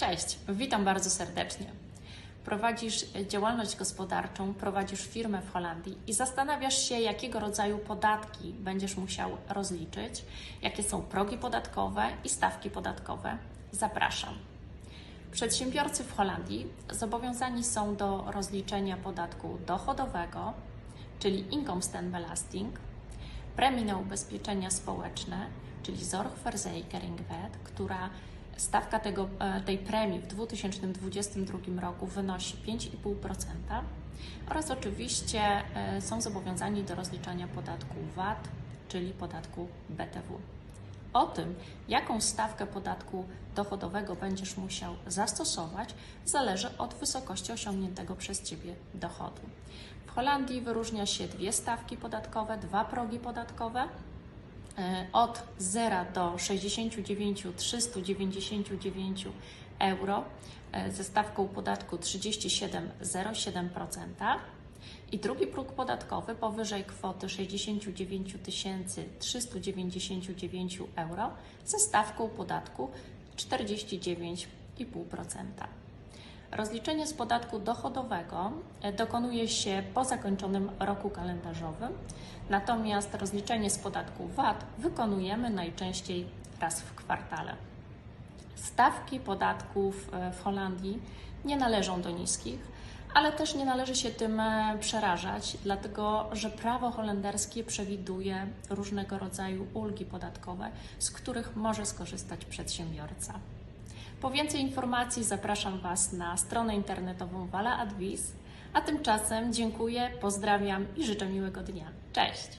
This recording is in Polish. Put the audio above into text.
Cześć, witam bardzo serdecznie. Prowadzisz działalność gospodarczą, prowadzisz firmę w Holandii i zastanawiasz się, jakiego rodzaju podatki będziesz musiał rozliczyć, jakie są progi podatkowe i stawki podatkowe. Zapraszam. Przedsiębiorcy w Holandii zobowiązani są do rozliczenia podatku dochodowego, czyli inkomstenbelasting, premii na ubezpieczenia społeczne, czyli Zorgverzekeringswet, która stawka tego, e, tej premii w 2022 roku wynosi 5,5% oraz oczywiście e, są zobowiązani do rozliczania podatku VAT, czyli podatku BTW. O tym, jaką stawkę podatku dochodowego będziesz musiał zastosować, zależy od wysokości osiągniętego przez Ciebie dochodu. W Holandii wyróżnia się dwie stawki podatkowe, dwa progi podatkowe. E, Od 0 do 69 399 euro e, ze stawką podatku 37,07%. I drugi próg podatkowy powyżej kwoty 69 399 euro ze stawką podatku 49,5%. Rozliczenie z podatku dochodowego e, dokonuje się po zakończonym roku kalendarzowym, natomiast rozliczenie z podatku VAT wykonujemy najczęściej raz w kwartale. Stawki podatków e, w Holandii nie należą do niskich, ale też nie należy się tym e, przerażać, dlatego że prawo holenderskie przewiduje różnego rodzaju ulgi podatkowe, z których może skorzystać przedsiębiorca. Po więcej informacji zapraszam Was na stronę internetową Wala Advis, a tymczasem dziękuję, pozdrawiam i życzę miłego dnia. Cześć!